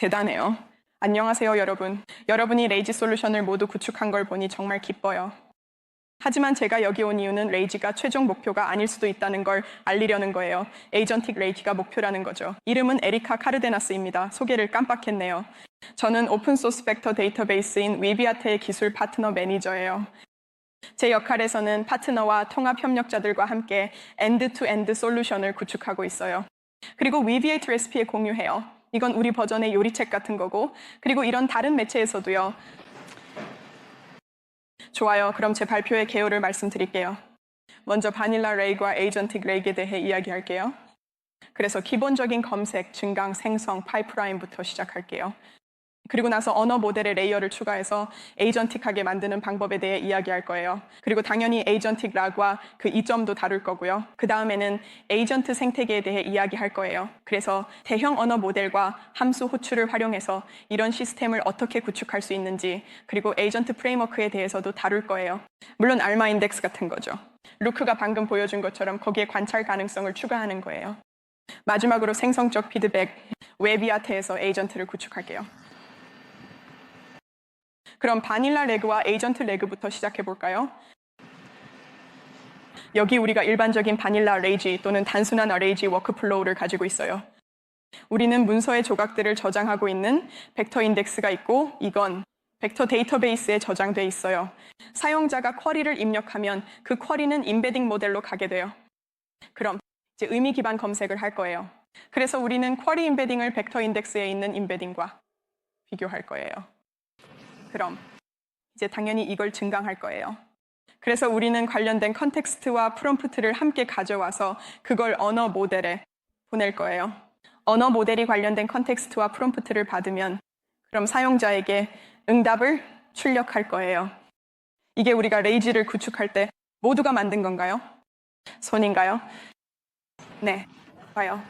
대단해요. 안녕하세요, 여러분. 여러분이 레이지 솔루션을 모두 구축한 걸 보니 정말 기뻐요. 하지만 제가 여기 온 이유는 레이지가 최종 목표가 아닐 수도 있다는 걸 알리려는 거예요. 에이전틱 레이지가 목표라는 거죠. 이름은 에리카 카르데나스입니다. 소개를 깜빡했네요. 저는 오픈소스 벡터 데이터베이스인 위비아테의 기술 파트너 매니저예요. 제 역할에서는 파트너와 통합 협력자들과 함께 엔드-투-엔드 솔루션을 구축하고 있어요. 그리고 위비에이트 레시피에 공유해요. 이건 우리 버전의 요리책 같은 거고, 그리고 이런 다른 매체에서도요. 좋아요. 그럼 제 발표의 개요를 말씀드릴게요. 먼저 바닐라 레이과 에이전틱 레이에 대해 이야기할게요. 그래서 기본적인 검색, 증강, 생성, 파이프라인부터 시작할게요. 그리고 나서 언어 모델의 레이어를 추가해서 에이전틱하게 만드는 방법에 대해 이야기할 거예요. 그리고 당연히 에이전틱 락과 그 이점도 다룰 거고요. 그 다음에는 에이전트 생태계에 대해 이야기할 거예요. 그래서 대형 언어 모델과 함수 호출을 활용해서 이런 시스템을 어떻게 구축할 수 있는지, 그리고 에이전트 프레임워크에 대해서도 다룰 거예요. 물론 알마 인덱스 같은 거죠. 루크가 방금 보여준 것처럼 거기에 관찰 가능성을 추가하는 거예요. 마지막으로 생성적 피드백, 웹이아트에서 에이전트를 구축할게요. 그럼 바닐라 레그와 에이전트 레그부터 시작해 볼까요? 여기 우리가 일반적인 바닐라 레이지 또는 단순한 어레이지 워크플로우를 가지고 있어요. 우리는 문서의 조각들을 저장하고 있는 벡터 인덱스가 있고 이건 벡터 데이터베이스에 저장돼 있어요. 사용자가 쿼리를 입력하면 그 쿼리는 임베딩 모델로 가게 돼요. 그럼 이제 의미 기반 검색을 할 거예요. 그래서 우리는 쿼리 임베딩을 벡터 인덱스에 있는 임베딩과 비교할 거예요. 그럼 이제 당연히 이걸 증강할 거예요. 그래서 우리는 관련된 컨텍스트와 프롬프트를 함께 가져와서 그걸 언어 모델에 보낼 거예요. 언어 모델이 관련된 컨텍스트와 프롬프트를 받으면 그럼 사용자에게 응답을 출력할 거예요. 이게 우리가 레이지를 구축할 때 모두가 만든 건가요? 손인가요? 네, 봐요.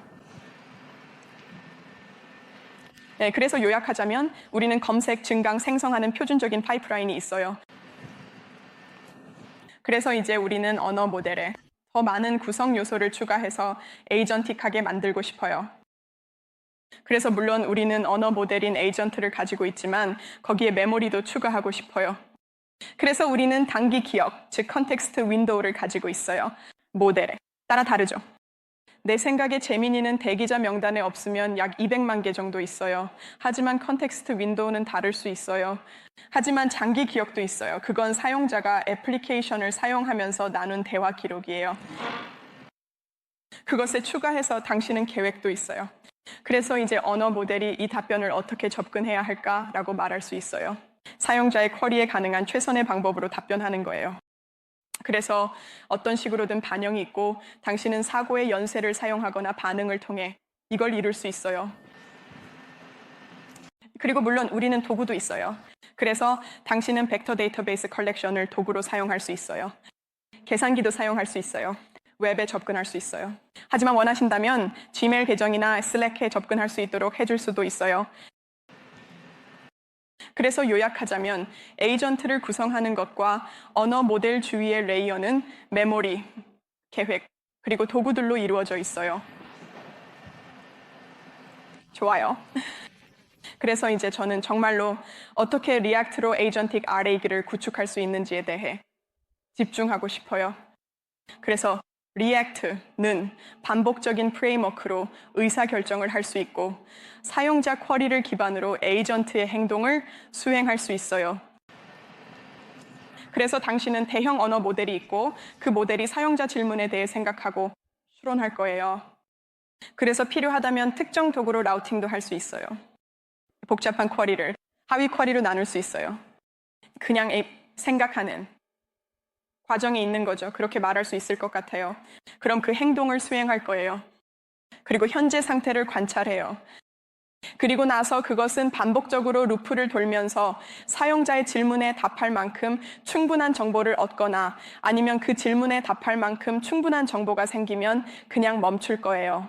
네, 그래서 요약하자면 우리는 검색, 증강, 생성하는 표준적인 파이프라인이 있어요. 그래서 이제 우리는 언어 모델에 더 많은 구성 요소를 추가해서 에이전틱하게 만들고 싶어요. 그래서 물론 우리는 언어 모델인 에이전트를 가지고 있지만 거기에 메모리도 추가하고 싶어요. 그래서 우리는 단기 기억, 즉 컨텍스트 윈도우를 가지고 있어요. 모델에 따라 다르죠. 내 생각에 재민이는 대기자 명단에 없으면 약 200만 개 정도 있어요. 하지만 컨텍스트 윈도우는 다를 수 있어요. 하지만 장기 기억도 있어요. 그건 사용자가 애플리케이션을 사용하면서 나눈 대화 기록이에요. 그것에 추가해서 당신은 계획도 있어요. 그래서 이제 언어 모델이 이 답변을 어떻게 접근해야 할까라고 말할 수 있어요. 사용자의 쿼리에 가능한 최선의 방법으로 답변하는 거예요. 그래서 어떤 식으로든 반영이 있고 당신은 사고의 연쇄를 사용하거나 반응을 통해 이걸 이룰 수 있어요. 그리고 물론 우리는 도구도 있어요. 그래서 당신은 벡터 데이터베이스 컬렉션을 도구로 사용할 수 있어요. 계산기도 사용할 수 있어요. 웹에 접근할 수 있어요. 하지만 원하신다면 지메일 계정이나 슬랙에 접근할 수 있도록 해줄 수도 있어요. 그래서 요약하자면 에이전트를 구성하는 것과 언어 모델 주위의 레이어는 메모리, 계획, 그리고 도구들로 이루어져 있어요. 좋아요. 그래서 이제 저는 정말로 어떻게 리액트로 에이전틱 RA기를 구축할 수 있는지에 대해 집중하고 싶어요. 그래서 리액트는 반복적인 프레임워크로 의사결정을 할 수 있고 사용자 쿼리를 기반으로 에이전트의 행동을 수행할 수 있어요. 그래서 당신은 대형 언어 모델이 있고 그 모델이 사용자 질문에 대해 생각하고 추론할 거예요. 그래서 필요하다면 특정 도구로 라우팅도 할 수 있어요. 복잡한 쿼리를 하위 쿼리로 나눌 수 있어요. 그냥 생각하는 과정에 있는 거죠. 그렇게 말할 수 있을 것 같아요. 그럼 그 행동을 수행할 거예요. 그리고 현재 상태를 관찰해요. 그리고 나서 그것은 반복적으로 루프를 돌면서 사용자의 질문에 답할 만큼 충분한 정보를 얻거나 아니면 그 질문에 답할 만큼 충분한 정보가 생기면 그냥 멈출 거예요.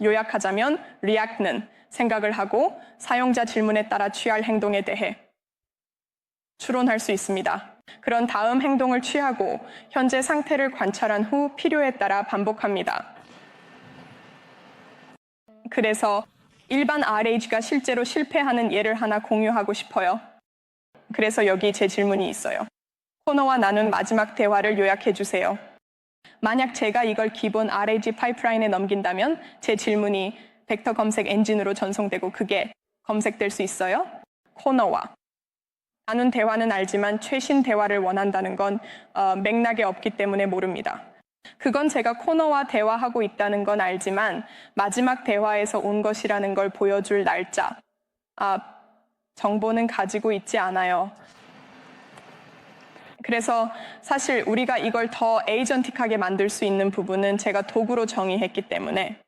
요약하자면 리액트는 생각을 하고 사용자 질문에 따라 취할 행동에 대해 추론할 수 있습니다. 그런 다음 행동을 취하고 현재 상태를 관찰한 후 필요에 따라 반복합니다. 그래서 일반 RAG가 실제로 실패하는 예를 하나 공유하고 싶어요. 그래서 여기 제 질문이 있어요. 코너와 나눈 마지막 대화를 요약해 주세요. 만약 제가 이걸 기본 RAG 파이프라인에 넘긴다면 제 질문이 벡터 검색 엔진으로 전송되고 그게 검색될 수 있어요? 코너와 나눈 대화는 알지만 최신 대화를 원한다는 건 어, 맥락에 없기 때문에 모릅니다. 그건 제가 코너와 대화하고 있다는 건 알지만 마지막 대화에서 온 것이라는 걸 보여줄 날짜, 아, 정보는 가지고 있지 않아요. 그래서 사실 우리가 이걸 더 에이전틱하게 만들 수 있는 부분은 제가 도구로 정의했기 때문에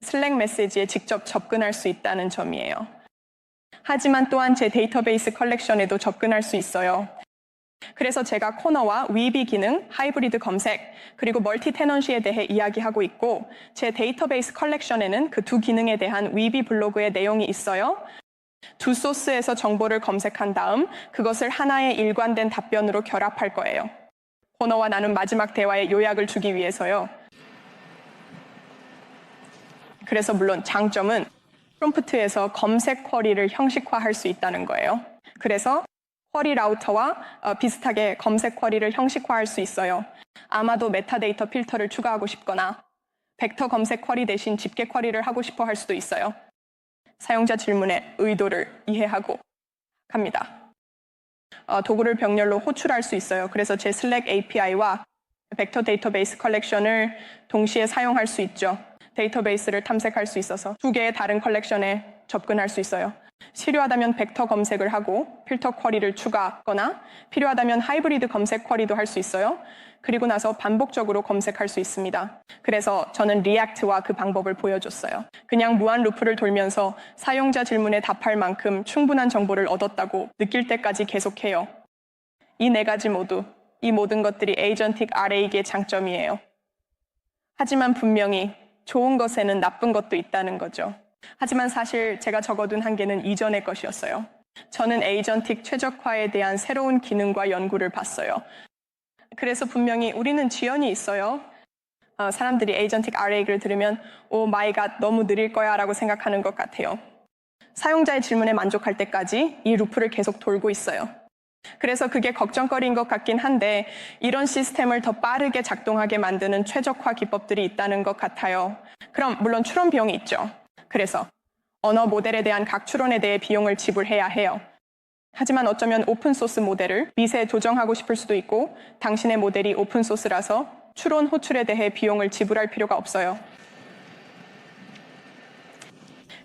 슬랙 메시지에 직접 접근할 수 있다는 점이에요. 하지만 또한 제 데이터베이스 컬렉션에도 접근할 수 있어요. 그래서 제가 코너와 위비 기능, 하이브리드 검색, 그리고 멀티 테넌시에 대해 이야기하고 있고 제 데이터베이스 컬렉션에는 그 두 기능에 대한 위비 블로그의 내용이 있어요. 두 소스에서 정보를 검색한 다음 그것을 하나의 일관된 답변으로 결합할 거예요. 코너와 나눈 마지막 대화의 요약을 주기 위해서요. 그래서 물론 장점은 프롬프트에서 검색 쿼리를 형식화할 수 있다는 거예요. 그래서 쿼리 라우터와 어, 비슷하게 검색 쿼리를 형식화할 수 있어요. 아마도 메타데이터 필터를 추가하고 싶거나 벡터 검색 쿼리 대신 집계 쿼리를 하고 싶어 할 수도 있어요. 사용자 질문의 의도를 이해하고 갑니다. 어, 도구를 병렬로 호출할 수 있어요. 그래서 제 슬랙 API와 벡터 데이터베이스 컬렉션을 동시에 사용할 수 있죠. 데이터베이스를 탐색할 수 있어서 두 개의 다른 컬렉션에 접근할 수 있어요. 필요하다면 벡터 검색을 하고 필터 쿼리를 추가하거나 필요하다면 하이브리드 검색 쿼리도 할 수 있어요. 그리고 나서 반복적으로 검색할 수 있습니다. 그래서 저는 리액트와 그 방법을 보여줬어요. 그냥 무한 루프를 돌면서 사용자 질문에 답할 만큼 충분한 정보를 얻었다고 느낄 때까지 계속해요. 이 네 가지 모두, 이 모든 것들이 에이전틱 RA의 장점이에요. 하지만 분명히 좋은 것에는 나쁜 것도 있다는 거죠. 하지만 사실 제가 적어둔 한계는 이전의 것이었어요. 저는 에이전틱 최적화에 대한 새로운 기능과 연구를 봤어요. 그래서 분명히 우리는 지연이 있어요. 어, 사람들이 에이전틱 RA를 들으면 오 마이 갓 너무 느릴 거야 라고 생각하는 것 같아요. 사용자의 질문에 만족할 때까지 이 루프를 계속 돌고 있어요. 그래서 그게 걱정거리인 것 같긴 한데 이런 시스템을 더 빠르게 작동하게 만드는 최적화 기법들이 있다는 것 같아요. 그럼 물론 추론 비용이 있죠. 그래서 언어 모델에 대한 각 추론에 대해 비용을 지불해야 해요. 하지만 어쩌면 오픈소스 모델을 미세 조정하고 싶을 수도 있고 당신의 모델이 오픈소스라서 추론 호출에 대해 비용을 지불할 필요가 없어요.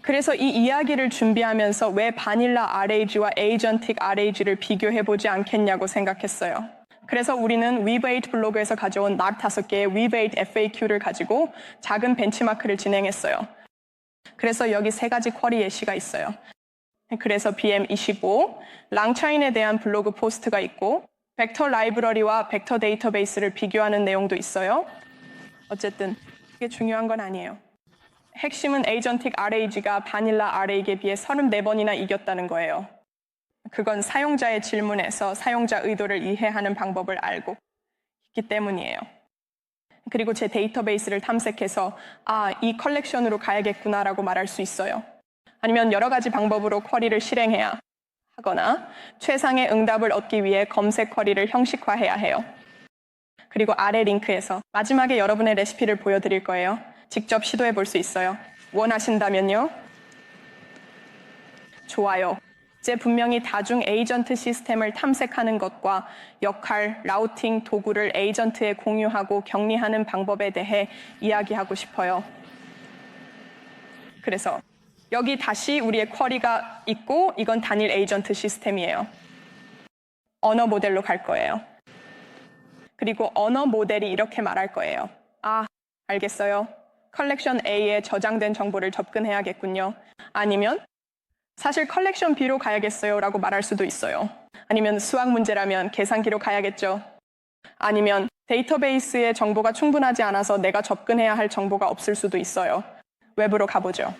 그래서 이 이야기를 준비하면서 왜 바닐라 RAG와 에이전틱 RAG를 비교해 보지 않겠냐고 생각했어요. 그래서 우리는 위베이트 블로그에서 가져온 납 다섯 개의 위베이트 FAQ를 가지고 작은 벤치마크를 진행했어요. 그래서 여기 세 가지 쿼리 예시가 있어요. 그래서 BM25, 랑차인에 대한 블로그 포스트가 있고 벡터 라이브러리와 벡터 데이터베이스를 비교하는 내용도 있어요. 어쨌든 이게 중요한 건 아니에요. 핵심은 에이전틱 RAG가 바닐라 RA에 비해 34번이나 이겼다는 거예요. 그건 사용자의 질문에서 사용자 의도를 이해하는 방법을 알고 있기 때문이에요. 그리고 제 데이터베이스를 탐색해서 아, 이 컬렉션으로 가야겠구나라고 말할 수 있어요. 아니면 여러 가지 방법으로 쿼리를 실행해야 하거나 최상의 응답을 얻기 위해 검색 쿼리를 형식화해야 해요. 그리고 아래 링크에서 마지막에 여러분의 레시피를 보여드릴 거예요. 직접 시도해 볼 수 있어요. 원하신다면요. 좋아요. 이제 분명히 다중 에이전트 시스템을 탐색하는 것과 역할, 라우팅, 도구를 에이전트에 공유하고 격리하는 방법에 대해 이야기하고 싶어요. 그래서 여기 다시 우리의 쿼리가 있고 이건 단일 에이전트 시스템이에요. 언어 모델로 갈 거예요. 그리고 언어 모델이 이렇게 말할 거예요. 아, 알겠어요. 컬렉션 A에 저장된 정보를 접근해야겠군요. 아니면 사실 컬렉션 B로 가야겠어요 라고 말할 수도 있어요. 아니면 수학 문제라면 계산기로 가야겠죠. 아니면 데이터베이스에 정보가 충분하지 않아서 내가 접근해야 할 정보가 없을 수도 있어요. 웹으로 가보죠.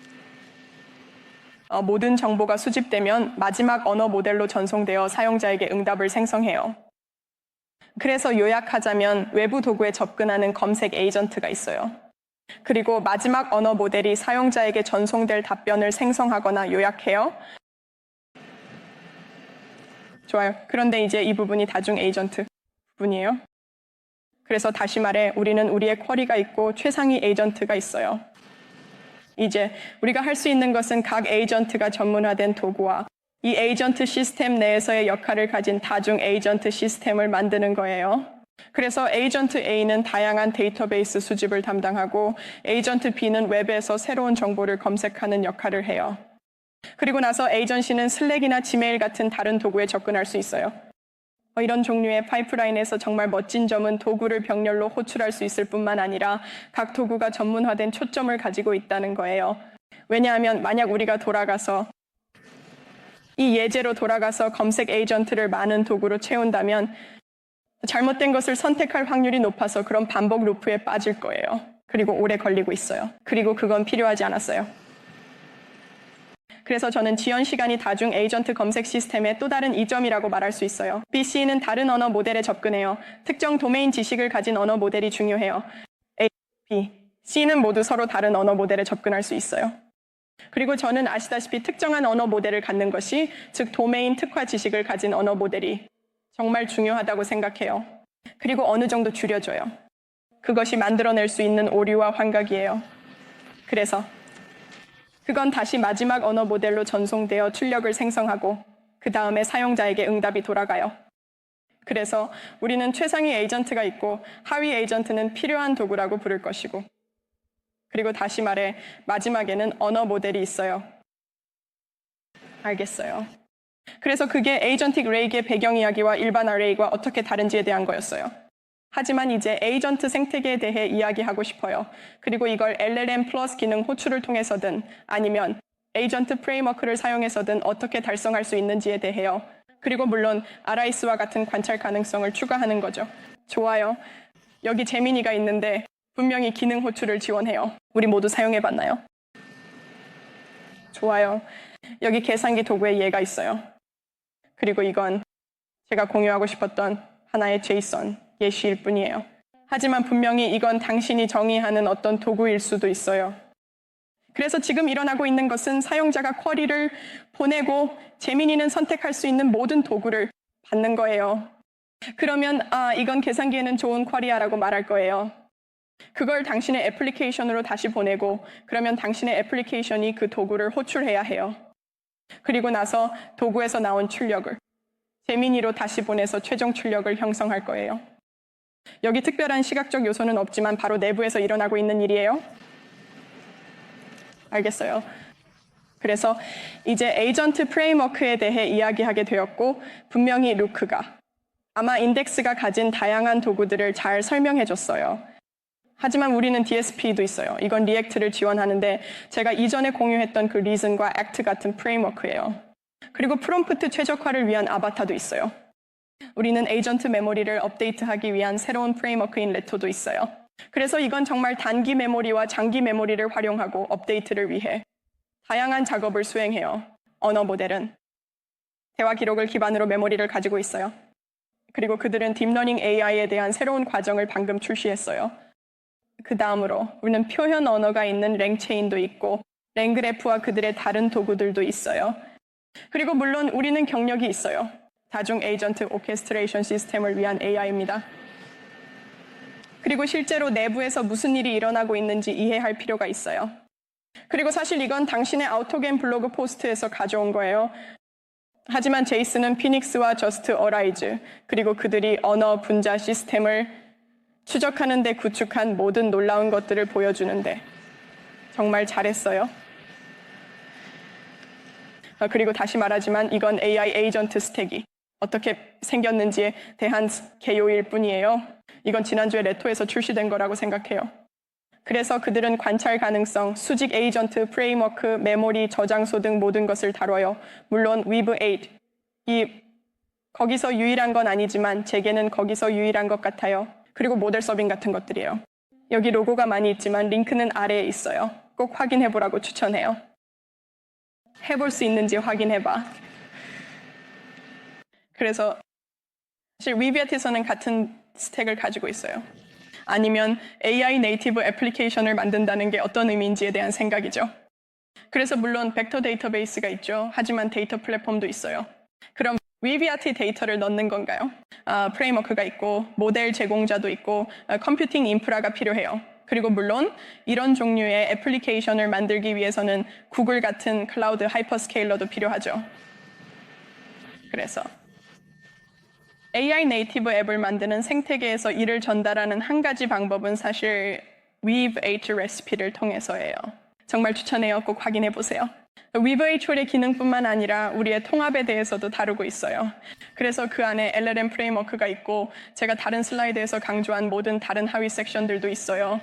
어, 모든 정보가 수집되면 마지막 언어 모델로 전송되어 사용자에게 응답을 생성해요. 그래서 요약하자면 외부 도구에 접근하는 검색 에이전트가 있어요. 그리고 마지막 언어 모델이 사용자에게 전송될 답변을 생성하거나 요약해요. 좋아요. 그런데 이제 이 부분이 다중 에이전트 부분이에요. 그래서 다시 말해 우리는 우리의 쿼리가 있고 최상위 에이전트가 있어요. 이제 우리가 할 수 있는 것은 각 에이전트가 전문화된 도구와 이 에이전트 시스템 내에서의 역할을 가진 다중 에이전트 시스템을 만드는 거예요. 그래서 에이전트 A는 다양한 데이터베이스 수집을 담당하고 에이전트 B는 웹에서 새로운 정보를 검색하는 역할을 해요. 그리고 나서 에이전시는 슬랙이나 지메일 같은 다른 도구에 접근할 수 있어요. 어, 이런 종류의 파이프라인에서 정말 멋진 점은 도구를 병렬로 호출할 수 있을 뿐만 아니라 각 도구가 전문화된 초점을 가지고 있다는 거예요. 왜냐하면 만약 우리가 돌아가서 이 예제로 돌아가서 검색 에이전트를 많은 도구로 채운다면 잘못된 것을 선택할 확률이 높아서 그런 반복 루프에 빠질 거예요. 그리고 오래 걸리고 있어요. 그리고 그건 필요하지 않았어요. 그래서 저는 지연 시간이 다중 에이전트 검색 시스템의 또 다른 이점이라고 말할 수 있어요. BC는 다른 언어 모델에 접근해요. 특정 도메인 지식을 가진 언어 모델이 중요해요. A, B, C는 모두 서로 다른 언어 모델에 접근할 수 있어요. 그리고 저는 아시다시피 특정한 언어 모델을 갖는 것이 즉 도메인 특화 지식을 가진 언어 모델이 정말 중요하다고 생각해요. 그리고 어느 정도 줄여줘요. 그것이 만들어낼 수 있는 오류와 환각이에요. 그래서 그건 다시 마지막 언어 모델로 전송되어 출력을 생성하고 그 다음에 사용자에게 응답이 돌아가요. 그래서 우리는 최상위 에이전트가 있고 하위 에이전트는 필요한 도구라고 부를 것이고 그리고 다시 말해 마지막에는 언어 모델이 있어요. 알겠어요. 그래서 그게 에이전틱 레이의 배경 이야기와 일반 array과 어떻게 다른지에 대한 거였어요. 하지만 이제 에이전트 생태계에 대해 이야기하고 싶어요. 그리고 이걸 LLM 플러스 기능 호출을 통해서든 아니면 에이전트 프레임워크를 사용해서든 어떻게 달성할 수 있는지에 대해요. 그리고 물론 아라이스와 같은 관찰 가능성을 추가하는 거죠. 좋아요. 여기 재민이가 있는데 분명히 기능 호출을 지원해요. 우리 모두 사용해 봤나요? 좋아요. 여기 계산기 도구에 얘가 있어요. 그리고 이건 제가 공유하고 싶었던 하나의 제이슨 예시일 뿐이에요. 하지만 분명히 이건 당신이 정의하는 어떤 도구일 수도 있어요. 그래서 지금 일어나고 있는 것은 사용자가 쿼리를 보내고 재민이는 선택할 수 있는 모든 도구를 받는 거예요. 그러면 아 이건 계산기에는 좋은 쿼리야라고 말할 거예요. 그걸 당신의 애플리케이션으로 다시 보내고 그러면 당신의 애플리케이션이 그 도구를 호출해야 해요. 그리고 나서 도구에서 나온 출력을 재민이로 다시 보내서 최종 출력을 형성할 거예요. 여기 특별한 시각적 요소는 없지만 바로 내부에서 일어나고 있는 일이에요. 알겠어요. 그래서 이제 에이전트 프레임워크에 대해 이야기하게 되었고 분명히 루크가 아마 인덱스가 가진 다양한 도구들을 잘 설명해 줬어요. 하지만 우리는 DSP도 있어요. 이건 리액트를 지원하는데 제가 이전에 공유했던 그 리즌과 액트 같은 프레임워크예요. 그리고 프롬프트 최적화를 위한 아바타도 있어요. 우리는 에이전트 메모리를 업데이트하기 위한 새로운 프레임워크인 레토도 있어요. 그래서 이건 정말 단기 메모리와 장기 메모리를 활용하고 업데이트를 위해 다양한 작업을 수행해요. 언어 모델은 대화 기록을 기반으로 메모리를 가지고 있어요. 그리고 그들은 딥러닝 AI에 대한 새로운 과정을 방금 출시했어요. 그 다음으로 우리는 표현 언어가 있는 랭체인도 있고 랭그래프와 그들의 다른 도구들도 있어요. 그리고 물론 우리는 경력이 있어요. 다중 에이전트 오케스트레이션 시스템을 위한 AI입니다. 그리고 실제로 내부에서 무슨 일이 일어나고 있는지 이해할 필요가 있어요. 그리고 사실 이건 당신의 아우토겐 블로그 포스트에서 가져온 거예요. 하지만 제이슨은 피닉스와 저스트 어라이즈 그리고 그들이 언어 분자 시스템을 추적하는 데 구축한 모든 놀라운 것들을 보여주는데 정말 잘했어요. 아, 그리고 다시 말하지만 이건 AI 에이전트 스택이 어떻게 생겼는지에 대한 개요일 뿐이에요. 이건 지난주에 레토에서 출시된 거라고 생각해요. 그래서 그들은 관찰 가능성, 수직 에이전트, 프레임워크, 메모리, 저장소 등 모든 것을 다뤄요. 물론 위브 8. 이 거기서 유일한 건 아니지만 제게는 거기서 유일한 것 같아요. 그리고 모델 서빙 같은 것들이에요. 여기 로고가 많이 있지만 링크는 아래에 있어요. 꼭 확인해 보라고 추천해요. 해볼 수 있는지 확인해 봐. 그래서 사실 위비아트에서는 같은 스택을 가지고 있어요. 아니면 AI 네이티브 애플리케이션을 만든다는 게 어떤 의미인지에 대한 생각이죠. 그래서 물론 벡터 데이터베이스가 있죠. 하지만 데이터 플랫폼도 있어요. 그럼 위비아티 데이터를 넣는 건가요? 아, 프레임워크가 있고 모델 제공자도 있고 아, 컴퓨팅 인프라가 필요해요. 그리고 물론 이런 종류의 애플리케이션을 만들기 위해서는 구글 같은 클라우드 하이퍼스케일러도 필요하죠. 그래서 AI 네이티브 앱을 만드는 생태계에서 이를 전달하는 한 가지 방법은 사실 Weave H 레시피를 통해서예요. 정말 추천해요. 꼭 확인해 보세요. Weave H의 기능뿐만 아니라 우리의 통합에 대해서도 다루고 있어요. 그래서 그 안에 LLM 프레임워크가 있고 제가 다른 슬라이드에서 강조한 모든 다른 하위 섹션들도 있어요.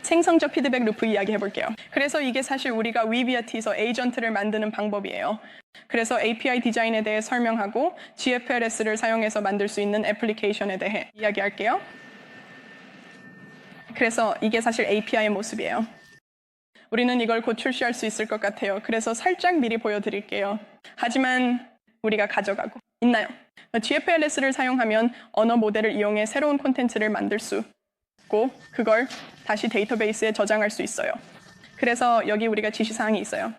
생성적 피드백 루프 이야기 해볼게요. 그래서 이게 사실 우리가 위비아티에서 에이전트를 만드는 방법이에요. 그래서 API 디자인에 대해 설명하고 GFLS를 사용해서 만들 수 있는 애플리케이션에 대해 이야기할게요. 그래서 이게 사실 API의 모습이에요. 우리는 이걸 곧 출시할 수 있을 것 같아요. 그래서 살짝 미리 보여드릴게요. 하지만 우리가 가져가고 있나요? GFLS를 사용하면 언어 모델을 이용해 새로운 콘텐츠를 만들 수 있고 그걸 다시 데이터베이스에 저장할 수 있어요. 그래서 여기 우리가 지시사항이 있어요.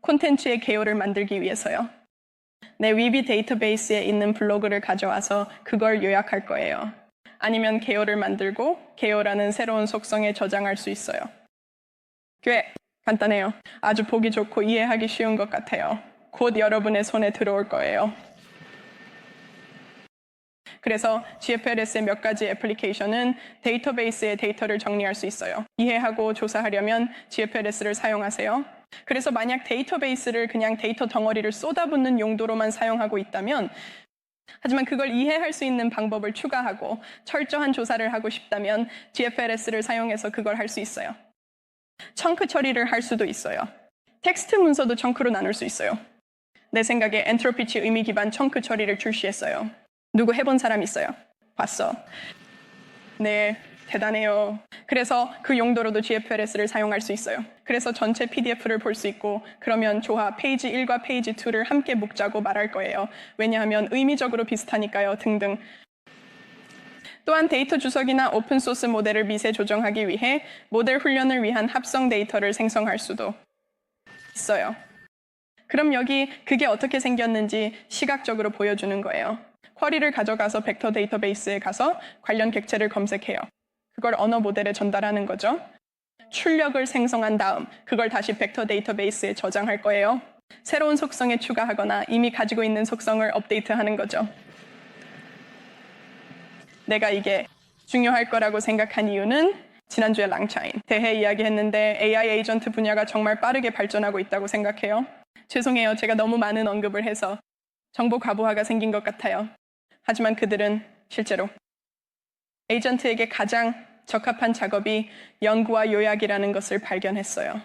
콘텐츠의 개요를 만들기 위해서요. 내 위비 데이터베이스에 있는 블로그를 가져와서 그걸 요약할 거예요. 아니면 개요를 만들고 개요라는 새로운 속성에 저장할 수 있어요. 꽤 간단해요. 아주 보기 좋고 이해하기 쉬운 것 같아요. 곧 여러분의 손에 들어올 거예요. 그래서 GFLS의 몇 가지 애플리케이션은 데이터베이스의 데이터를 정리할 수 있어요. 이해하고 조사하려면 GFLS를 사용하세요. 그래서 만약 데이터베이스를 그냥 데이터 덩어리를 쏟아붓는 용도로만 사용하고 있다면 하지만 그걸 이해할 수 있는 방법을 추가하고 철저한 조사를 하고 싶다면 GFLS를 사용해서 그걸 할 수 있어요. 청크 처리를 할 수도 있어요. 텍스트 문서도 청크로 나눌 수 있어요. 내 생각에 엔트로피치 의미 기반 청크 처리를 출시했어요. 누구 해본 사람 있어요? 봤어. 네, 대단해요. 그래서 그 용도로도 GFLS를 사용할 수 있어요. 그래서 전체 PDF를 볼 수 있고, 그러면 좋아, 페이지 1과 페이지 2를 함께 묶자고 말할 거예요. 왜냐하면 의미적으로 비슷하니까요, 등등. 또한 데이터 주석이나 오픈소스 모델을 미세 조정하기 위해 모델 훈련을 위한 합성 데이터를 생성할 수도 있어요. 그럼 여기 그게 어떻게 생겼는지 시각적으로 보여주는 거예요. 쿼리를 가져가서 벡터 데이터베이스에 가서 관련 객체를 검색해요. 그걸 언어 모델에 전달하는 거죠. 출력을 생성한 다음 그걸 다시 벡터 데이터베이스에 저장할 거예요. 새로운 속성에 추가하거나 이미 가지고 있는 속성을 업데이트하는 거죠. 내가 이게 중요할 거라고 생각한 이유는 지난주에 랑차인 대해 이야기했는데 AI 에이전트 분야가 정말 빠르게 발전하고 있다고 생각해요. 죄송해요. 제가 너무 많은 언급을 해서 정보 과부하가 생긴 것 같아요. 하지만 그들은 실제로 에이전트에게 가장 적합한 작업이 연구와 요약이라는 것을 발견했어요.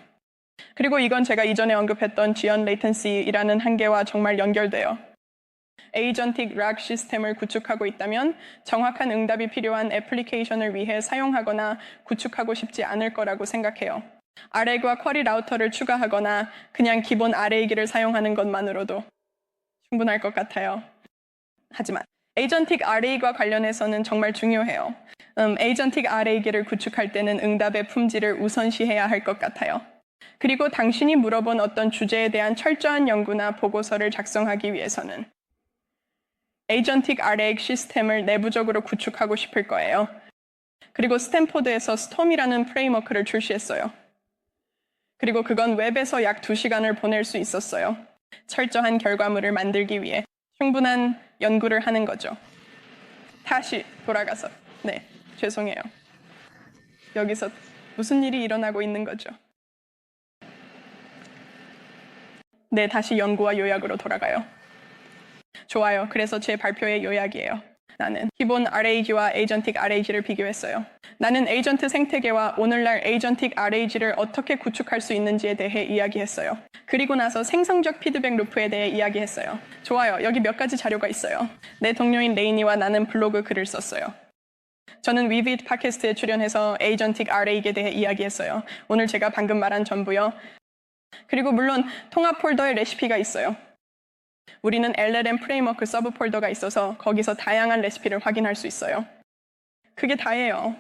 그리고 이건 제가 이전에 언급했던 지연 레이턴시라는 한계와 정말 연결돼요. 에이전틱 락 시스템을 구축하고 있다면 정확한 응답이 필요한 애플리케이션을 위해 사용하거나 구축하고 싶지 않을 거라고 생각해요. 아래과 쿼리 라우터를 추가하거나 그냥 기본 아래이기를 사용하는 것만으로도 충분할 것 같아요. 하지만 에이전틱 RA과 관련해서는 정말 중요해요. 음, 에이전틱 RA기를 구축할 때는 응답의 품질을 우선시해야 할 것 같아요. 그리고 당신이 물어본 어떤 주제에 대한 철저한 연구나 보고서를 작성하기 위해서는 에이전틱 RA 시스템을 내부적으로 구축하고 싶을 거예요. 그리고 스탠포드에서 스톰이라는 프레임워크를 출시했어요. 그리고 그건 웹에서 약 2시간을 보낼 수 있었어요. 철저한 결과물을 만들기 위해 충분한 연구를 하는 거죠. 다시 돌아가서. 네, 죄송해요. 여기서 무슨 일이 일어나고 있는 거죠? 네, 다시 연구와 요약으로 돌아가요. 좋아요. 그래서 제 발표의 요약이에요. 나는 기본 RAG와 에이전틱 RAG를 비교했어요. 나는 에이전트 생태계와 오늘날 에이전틱 RAG를 어떻게 구축할 수 있는지에 대해 이야기했어요. 그리고 나서 생성적 피드백 루프에 대해 이야기했어요. 좋아요. 여기 몇 가지 자료가 있어요. 내 동료인 레이니와 나는 블로그 글을 썼어요. 저는 위빗 팟캐스트에 출연해서 에이전틱 RA에 대해 이야기했어요. 오늘 제가 방금 말한 전부요. 그리고 물론 통합 폴더에 레시피가 있어요. 우리는 LLM 프레임워크 서브 폴더가 있어서 거기서 다양한 레시피를 확인할 수 있어요. 그게 다예요.